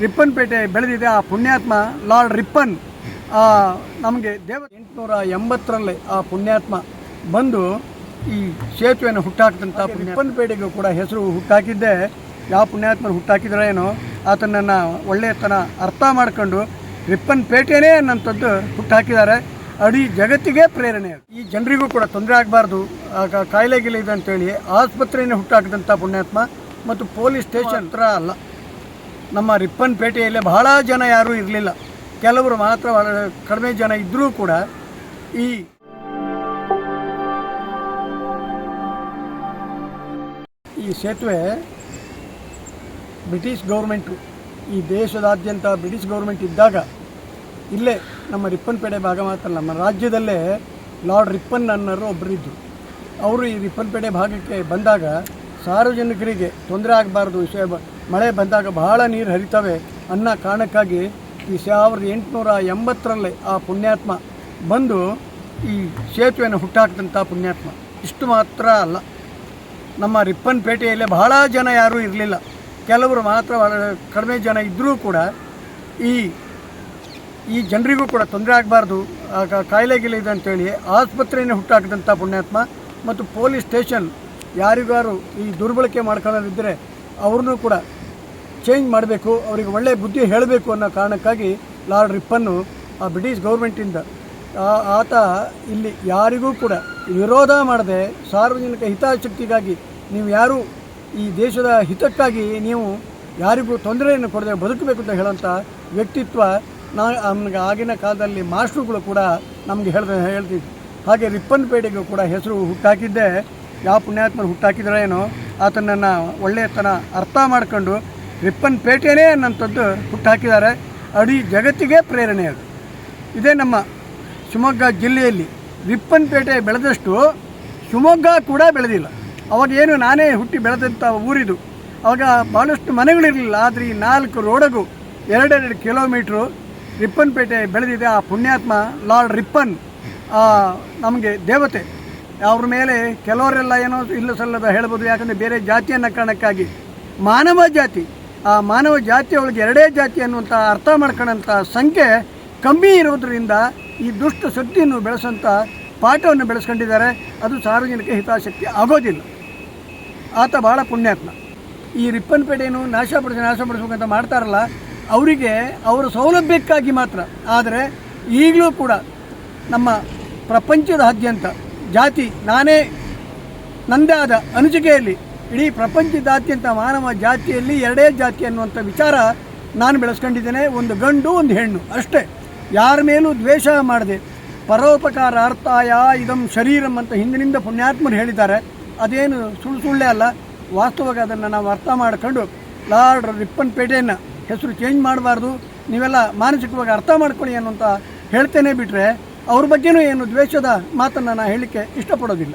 ರಿಪ್ಪನ್ಪೇಟೆ ಬೆಳೆದಿದೆ. ಆ ಪುಣ್ಯಾತ್ಮ ಲಾರ್ಡ್ ರಿಪ್ಪನ್ ಆ, ನಮಗೆ ದೇವ ಎಂಟುನೂರ ಎಂಬತ್ತರಲ್ಲಿ ಆ ಪುಣ್ಯಾತ್ಮ ಬಂದು ಈ ಸೇತುವೆಯನ್ನು ಹುಟ್ಟಾಕಿದಂಥ ರಿಪ್ಪನ್ಪೇಟೆಗೂ ಕೂಡ ಹೆಸರು ಹುಟ್ಟಾಕಿದ್ದೆ. ಯಾವ ಪುಣ್ಯಾತ್ಮನ ಹುಟ್ಟಾಕಿದ್ರೆ ಏನೋ ಆತನನ್ನು ಒಳ್ಳೆಯತನ ಅರ್ಥ ಮಾಡ್ಕೊಂಡು ರಿಪ್ಪನ್ಪೇಟೆನೇ ಅನ್ನೋಂಥದ್ದು ಹುಟ್ಟಾಕಿದ್ದಾರೆ. ಅಡೀ ಜಗತ್ತಿಗೆ ಪ್ರೇರಣೆ. ಈ ಜನರಿಗೂ ಕೂಡ ತೊಂದರೆ ಆಗಬಾರ್ದು. ಕಾಯಿಲೆ ಗಿಲೆ ಇದೆ ಅಂತೇಳಿ ಆಸ್ಪತ್ರೆಯನ್ನು ಹುಟ್ಟಾಕಿದಂಥ ಪುಣ್ಯಾತ್ಮ ಮತ್ತು ಪೊಲೀಸ್ ಸ್ಟೇಷನ್ ಹತ್ರ ಅಲ್ಲ. ನಮ್ಮ ರಿಪ್ಪನ್ಪೇಟೆಯಲ್ಲಿ ಬಹಳ ಜನ ಯಾರೂ ಇರಲಿಲ್ಲ. ಕೆಲವರು ಮಾತ್ರ ಕಡಿಮೆ ಜನ ಇದ್ದರೂ ಕೂಡ ಈ ಈ ಸೇತುವೆ ಬ್ರಿಟಿಷ್ ಗೌರ್ಮೆಂಟು, ಈ ದೇಶದಾದ್ಯಂತ ಬ್ರಿಟಿಷ್ ಗೌರ್ಮೆಂಟ್ ಇದ್ದಾಗ ಇಲ್ಲೇ ನಮ್ಮ ರಿಪ್ಪನ್ಪೇಟೆ ಭಾಗ ಮಾತ್ರ ನಮ್ಮ ರಾಜ್ಯದಲ್ಲೇ ಲಾರ್ಡ್ ರಿಪ್ಪನ್ ಅನ್ನೋರು ಒಬ್ಬರಿದ್ದರು ಅವರು ಈ ರಿಪ್ಪನ್ಪೇಟೆ ಭಾಗಕ್ಕೆ ಬಂದಾಗ ಸಾರ್ವಜನಿಕರಿಗೆ ತೊಂದರೆ ಆಗಬಾರ್ದು ವಿಷಯ ಮಳೆ ಬಂದಾಗ ಬಹಳ ನೀರು ಹರಿತವೆ ಅನ್ನೋ ಕಾರಣಕ್ಕಾಗಿ ಈ ಸಾವಿರದ ಎಂಟುನೂರ ಎಂಬತ್ತರಲ್ಲಿ ಆ ಪುಣ್ಯಾತ್ಮ ಬಂದು ಈ ಸೇತುವೆಯನ್ನು ಹುಟ್ಟಾಕಿದಂಥ ಪುಣ್ಯಾತ್ಮ. ಇಷ್ಟು ಮಾತ್ರ ಅಲ್ಲ. ನಮ್ಮ ರಿಪ್ಪನ್ಪೇಟೆಯಲ್ಲಿ ಬಹಳ ಜನ ಯಾರೂ ಇರಲಿಲ್ಲ. ಕೆಲವರು ಮಾತ್ರ ಕಡಿಮೆ ಜನ ಇದ್ದರೂ ಕೂಡ ಈ ಈ ಜನರಿಗೂ ಕೂಡ ತೊಂದರೆ ಆಗಬಾರ್ದು. ಕಾಯಿಲೆ ಗಿಲೆ ಇದೆ ಅಂತೇಳಿ ಆಸ್ಪತ್ರೆಯನ್ನು ಹುಟ್ಟಾಕಿದಂಥ ಪುಣ್ಯಾತ್ಮ ಮತ್ತು ಪೊಲೀಸ್ ಸ್ಟೇಷನ್ ಯಾರಿಗಾರು ಈ ದುರ್ಬಳಕೆ ಮಾಡ್ಕೊಳ್ಳೋದಿದ್ದರೆ ಅವ್ರನ್ನೂ ಕೂಡ ಚೇಂಜ್ ಮಾಡಬೇಕು, ಅವರಿಗೆ ಒಳ್ಳೆಯ ಬುದ್ಧಿ ಹೇಳಬೇಕು ಅನ್ನೋ ಕಾರಣಕ್ಕಾಗಿ ಲಾರ್ಡ್ ರಿಪ್ಪನ್ನು ಆ ಬ್ರಿಟಿಷ್ ಗೌರ್ಮೆಂಟಿಂದ ಆತ ಇಲ್ಲಿ ಯಾರಿಗೂ ಕೂಡ ವಿರೋಧ ಮಾಡದೆ ಸಾರ್ವಜನಿಕ ಹಿತಾಸಕ್ತಿಗಾಗಿ ನೀವು ಯಾರು ಈ ದೇಶದ ಹಿತಕ್ಕಾಗಿ ನೀವು ಯಾರಿಗೂ ತೊಂದರೆಯನ್ನು ಕೊಡದೆ ಬದುಕಬೇಕು ಅಂತ ಹೇಳೋಂಥ ವ್ಯಕ್ತಿತ್ವ ನಾ, ನಮಗೆ ಆಗಿನ ಕಾಲದಲ್ಲಿ ಮಾಸ್ಟ್ರುಗಳು ಕೂಡ ನಮಗೆ ಹೇಳ್ದ, ಹೇಳ್ತಿದ್ರು. ಹಾಗೆ ರಿಪ್ಪನ್ಪೇಟೆಗೂ ಕೂಡ ಹೆಸರು ಹುಟ್ಟಾಕಿದ್ದೆ. ಯಾವ ಪುಣ್ಯಾತ್ಮರು ಹುಟ್ಟಾಕಿದ್ರೇನೋ ಆತನನ್ನು ಒಳ್ಳೆಯತನ ಅರ್ಥ ಮಾಡ್ಕೊಂಡು ರಿಪ್ಪನ್ಪೇಟೆನೇ ಅನ್ನೋಂಥದ್ದು ಹುಟ್ಟಾಕಿದ್ದಾರೆ ಅಡಿ ಜಗತ್ತಿಗೆ ಪ್ರೇರಣೆ ಅದು. ಇದೇ ನಮ್ಮ ಶಿವಮೊಗ್ಗ ಜಿಲ್ಲೆಯಲ್ಲಿ ರಿಪ್ಪನ್ಪೇಟೆ ಬೆಳೆದಷ್ಟು ಶಿವಮೊಗ್ಗ ಕೂಡ ಬೆಳೆದಿಲ್ಲ. ಅವಾಗೇನು ನಾನೇ ಹುಟ್ಟಿ ಬೆಳೆದಂಥ ಊರಿದು. ಅವಾಗ ಭಾಳಷ್ಟು ಮನೆಗಳಿರಲಿಲ್ಲ. ಆದರೆ ಈ ನಾಲ್ಕು ರೋಡಗು ಎರಡೆರಡು ಕಿಲೋಮೀಟ್ರು ರಿಪ್ಪನ್ಪೇಟೆ ಬೆಳೆದಿದೆ. ಆ ಪುಣ್ಯಾತ್ಮ ಲಾರ್ಡ್ ರಿಪ್ಪನ್ ನಮಗೆ ದೇವತೆ. ಅವ್ರ ಮೇಲೆ ಕೆಲವರೆಲ್ಲ ಏನೋ ಇಲ್ಲ ಸಲ್ಲದ ಹೇಳ್ಬೋದು. ಯಾಕಂದರೆ ಬೇರೆ ಜಾತಿಯನ್ನು ಕಾರಣಕ್ಕಾಗಿ ಮಾನವ ಜಾತಿ. ಆ ಮಾನವ ಜಾತಿಯೊಳಗೆ ಎರಡೇ ಜಾತಿ ಅನ್ನುವಂಥ ಅರ್ಥ ಮಾಡ್ಕೊಳ್ಳೋಂಥ ಸಂಖ್ಯೆ ಕಮ್ಮಿ ಇರೋದರಿಂದ ಈ ದುಷ್ಟ ಶಕ್ತಿಯನ್ನು ಬೆಳೆಸೋಂಥ ಪಾಠವನ್ನು ಬೆಳೆಸ್ಕೊಂಡಿದ್ದಾರೆ. ಅದು ಸಾರ್ವಜನಿಕ ಹಿತಾಸಕ್ತಿ ಆಗೋದಿಲ್ಲ. ಆತ ಭಾಳ ಪುಣ್ಯಾತ್ಮ. ಈ ರಿಪ್ಪನ್ಪೇಟೆಯನ್ನು ನಾಶಪಡಿಸಿ ನಾಶಪಡಿಸ್ಬೇಕಂತ ಮಾಡ್ತಾರಲ್ಲ, ಅವರಿಗೆ ಅವರ ಸೌಲಭ್ಯಕ್ಕಾಗಿ ಮಾತ್ರ. ಆದರೆ ಈಗಲೂ ಕೂಡ ನಮ್ಮ ಪ್ರಪಂಚದಾದ್ಯಂತ ಜಾತಿ ನಾನೇ ನಂದೇ ಆದ ಅನಿಸಿಕೆಯಲ್ಲಿ ಇಡೀ ಪ್ರಪಂಚದಾದ್ಯಂತ ಮಾನವ ಜಾತಿಯಲ್ಲಿ ಎರಡೇ ಜಾತಿ ಅನ್ನುವಂಥ ವಿಚಾರ ನಾನು ಬೆಳೆಸ್ಕೊಂಡಿದ್ದೇನೆ. ಒಂದು ಗಂಡು, ಒಂದು ಹೆಣ್ಣು ಅಷ್ಟೇ. ಯಾರ ಮೇಲೂ ದ್ವೇಷ ಮಾಡದೆ ಪರೋಪಕಾರ ಅರ್ಥಾಯ ಇದಂ ಶರೀರಂ ಅಂತ ಹಿಂದಿನಿಂದ ಪುಣ್ಯಾತ್ಮರು ಹೇಳಿದ್ದಾರೆ. ಅದೇನು ಸುಳ್ಳು ಸುಳ್ಳೇ ಅಲ್ಲ. ವಾಸ್ತವವಾಗಿ ಅದನ್ನು ನಾವು ಅರ್ಥ ಮಾಡ್ಕೊಂಡು ಲಾರ್ಡ್ ರಿಪ್ಪನ್ಪೇಟೆಯನ್ನು ಹೆಸರು ಚೇಂಜ್ ಮಾಡಬಾರ್ದು. ನೀವೆಲ್ಲ ಮಾನಸಿಕವಾಗಿ ಅರ್ಥ ಮಾಡ್ಕೊಳ್ಳಿ ಅನ್ನುವಂತ ಹೇಳ್ತೇನೆ ಬಿಟ್ಟರೆ ಅವ್ರ ಬಗ್ಗೆನೂ ಏನು ದ್ವೇಷದ ಮಾತನ್ನು ನಾನು ಹೇಳಲಿಕ್ಕೆ ಇಷ್ಟಪಡೋದಿಲ್ಲ.